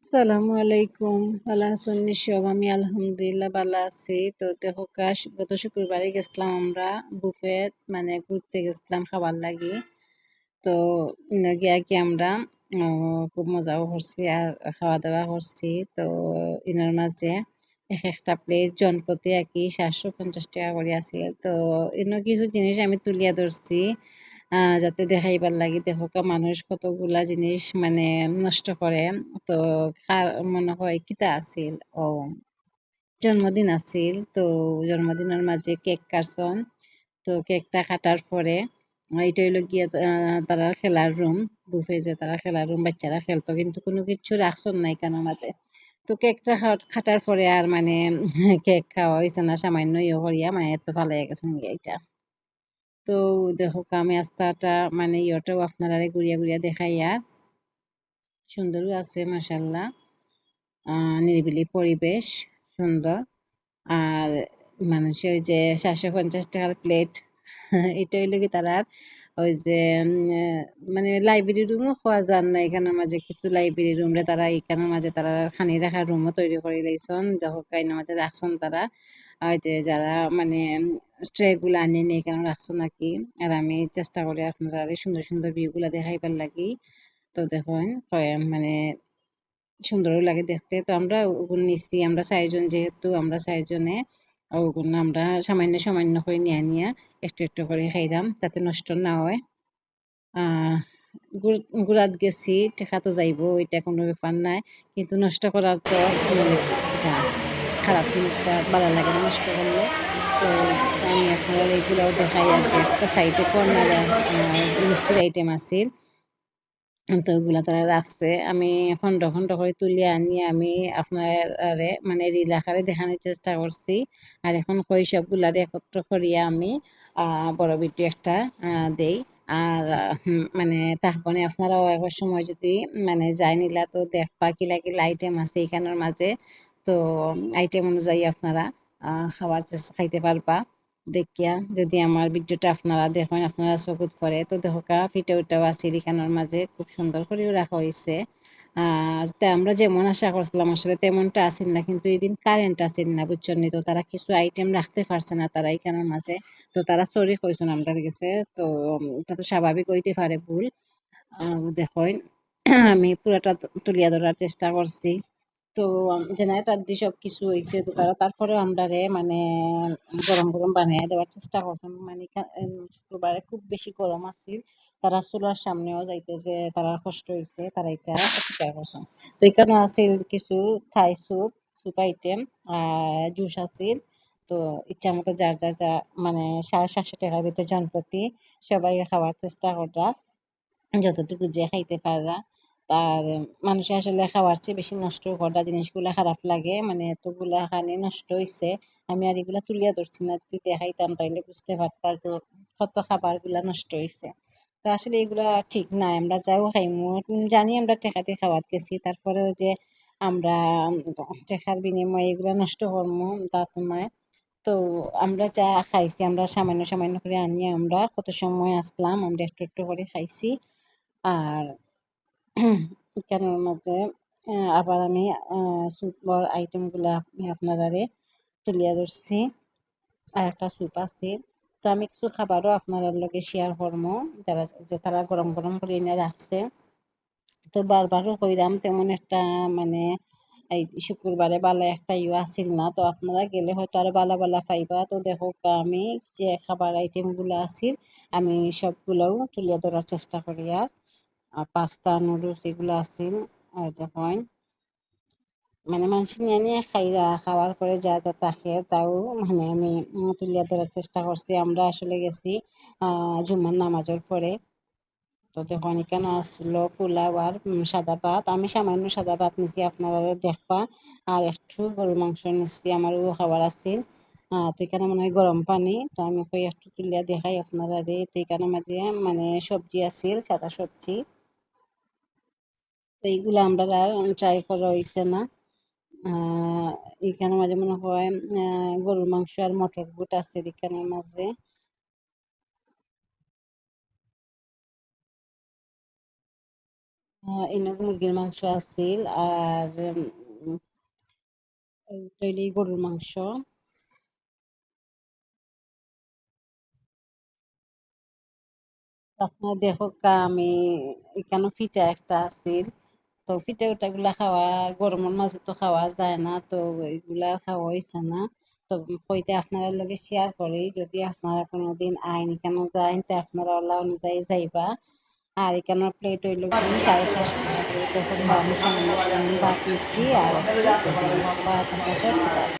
আলাইকুম। সব আমি আলহামদুলিল্লাহ ভালো আছি। তো দেখো কাশ, গত শুক্রবারে গেছিলাম আমরা বুফেট মানে ঘুরতে গেছিলাম খাবার লাগি। তো গিয়া কি আমরা খুব মজাও করছি আর খাওয়া দাওয়া করছি। তো ইনার মাঝে এক একটা প্লেট জনপতি আর কি সাতশো পঞ্চাশ টাকা করে আছে তো এনে কিছু জিনিস আমি তুলিয়া ধরছি। যাতে দেখাইবার লাগি, দেখো মানুষ কতগুলা জিনিস মানে নষ্ট করে। তো মনে হয় কিতা আছিল? ও, জন্মদিন আছিল। তো জন্মদিনের মাঝে কেক কাটছন তো কেকটা কাটার পরে এটা হইল গিয়া তারা খেলার রুম বুফে যে তারা খেলার রুম বাচ্চারা খেলতো। কিন্তু কোনো কিছু রাখছন নাই কেন মাঝে। তো কেকটা খাটার পরে আর মানে কেক খাওয়া হয়েছে না, সামান্য ইয়ে করিয়া মানে এত ভালো গেছেন এটা তো দেখো আমি আস্তাটা মানে ইয়েটাও আপনারা ঘুরিয়া ঘুরিয়া দেখাই আর। সুন্দরও আছে মাসাল্লাহ নিরিবিলি পরিবেশ, সুন্দর। আর মানুষের ওই যে সাতশো পঞ্চাশ টাকার প্লেট এটা হইল কি তারার ওই যে মানে লাইব্রেরি রুমও খাওয়া যান না, এখানের মাঝে কিছু লাইব্রেরি রুম রে তারা, এখানের মাঝে তারা খানি রাখার রুমও তৈরি করে লাইছন দেখো কাইনের মাঝে রাখছন তারা। ওই যে যারা মানে ট্রে গুলা আনি নিয়ে এখানে রাখছো নাকি? আর আমি চেষ্টা করি আপনারা সুন্দর সুন্দর ভিউ গুলা দেখাইবার লাগি। তো দেখুন মানে সুন্দরও লাগে দেখতে। তো আমরা ওগুলো নিচ্ছি আমরা চারজন যেহেতু, আমরা চারজনে ওগুলো আমরা সামান্য সামান্য করে নিয়ে নিয়ে একটু একটু করে খাইলাম যাতে নষ্ট না হয়। গুড়াত গেছি টেকা তো যাইব, এটা কোনো ব্যাপার নাই। কিন্তু নষ্ট করার তো খারাপ জিনিসটা ভালো লাগে না, নষ্ট করলে তো আমি আপনার এইগুলাও দেখাই যে একটা সাইডে কর্নারে মিষ্টির আইটেম আছে। তো ওগুলা তারা রাখছে। আমি খন্ড খন্ড করে তুলে আনি, আমি আপনার মানে রিল আকারে দেখানোর চেষ্টা করছি। আর এখন কই সবগুলারে একত্র করিয়া আমি বড় ভিডিও একটা দেই। আর মানে তারপরে আপনারাও একবার সময় যদি মানে যাই নিলা তো দেখবা কি লাগে আইটেম আছে এখানের মাঝে। তো আইটেম অনুযায়ী আপনারা খাবার খাইতে পারবা। দেখিয়া যদি আমার ভিডিওটা আপনারা দেখেন, আপনারা চকুত পরে তো দেখা ফিটে উঠাও আছে এখানের মাঝে, খুব সুন্দর করেও রাখা হয়েছে আর তা আমরা যেমন আশা করছিলাম, আসলে তেমনটা আসেন না, কিন্তু এদিন কারেন্ট আসেন না বুঝছেন তো তারা কিছু আইটেম রাখতে পারছে না তারা এখানের মাঝে। তো তারা সরি কইছেন আমরা গেছে তো, এটা তো স্বাভাবিক হইতে পারে ভুল। দেখেন, আমি পুরাটা তুলিয়া ধরার চেষ্টা করছি। তো জেনারেটার দিয়ে সব কিছু হয়েছে তো তারা তারপরে আমরা রে মানে গরম গরম বানিয়ে দেওয়ার চেষ্টা করতাম। মানে শুক্রবারে খুব বেশি গরম আছিল। তারা চুলার সামনেও যাইতে যে তারা কষ্ট হয়েছে তারা এটা স্বীকার করছেন তো এখানে আছিল কিছু থাই স্যুপ স্যুপ আইটেম আর জুস আছিল। তো ইচ্ছা মতো যার যার যা মানে সাড়ে সাতশো টাকার ভিতরে জনপ্রতি সবাই খাওয়ার চেষ্টা করা যতটুকু যে খাইতে পারা আর মানুষে আসলে খাওয়ার চেয়ে বেশি নষ্ট করা জিনিসগুলা খারাপ লাগে। মানে এতগুলা খানি নষ্ট হয়েছে আমি আর এগুলা তুলিয়া ধরছি না। যদি দেখাইতাম তাইলে বুঝতে পারতাম কত খাবারগুলা নষ্ট হয়েছে তো আসলে এগুলা ঠিক না, আমরা যাও খাইমু। জানি আমরা টেকাতে খাওয়াত গেছি, তারপরেও যে আমরা টেকার বিনিময়ে এগুলা নষ্ট করব তা তো নয়। তো আমরা যা খাইছি, আমরা সামান্য সামান্য করে আনি, আমরা কত সময় আসলাম, আমরা একটু একটু করে খাইছি। আর এখানের মাঝে আবার আমি স্যুপর আইটেমগুলা আমি আপনারারে তুলিয়া ধরছি। আর একটা স্যুপ আছে। তো আমি কিছু খাবারও আপনার লগে শেয়ার করব যারা, যে তারা গরম গরম করে এনে রাখছে। তো বারবারও কইরাম তেমন একটা মানে এই শুক্রবারে বালা একটা ইয়ে আসিল না। তো আপনারা গেলে হয়তো আরও বালা বালা পাইবা তো দেখো আমি যে খাবার আইটেমগুলো আসিল আমি সবগুলোও তুলিয়া ধরার চেষ্টা করি আর। পাস্তা, নুডলস এগুলো আছিল দেখুন মানে মানুষ নিয়ে নিয়ে খাইরা, খাওয়ার পরে যা যা থাকে তাও মানে আমি তুলিয়া ধরার চেষ্টা করছি। আমরা আসলে গেছি জুম্মার নামাজের পরে। তো দেখুন, এখানে আসলো পোলাও আর সাদা ভাত। আমি সামান্য সাদা ভাত নিছি, আপনারা দেখবা। আর একটু গরু মাংস নিচ্ছি আমারও খাবার আছিল তো এখানে মনে হয় গরম পানি। তো আমি একটু তুলিয়া দেখাই আপনারা রে তো এখানে মাঝে মানে সবজি আছিল সাদা সবজি। এইগুলো আমরা ট্রাই করা হয়েছে না। এখানে মাঝে মনে হয় গরুর মাংস আর মটর বুট আছে এখানে মাঝে। এনে মুরগির মাংস আছিল আর গরুর মাংস। আপনার দেখো আমি এখানে ফিটা একটা আছিল। তো পিঠা উঠা গুলা খাওয়া গরমের মাঝে তো খাওয়া যায় না, তো এগুলা খাওয়া হয়েছে না। তো কইতে আপনারা লগে শেয়ার করি, যদি আপনারা কোনোদিন আইন কেন যায়, তো আপনারা ওলা অনুযায়ী যাইবা। আর এখানে প্লেট হইল কি, সাড়ে সাতশো টাকা করে তো হলো আমি সামনে ভাত নিচ্ছি আর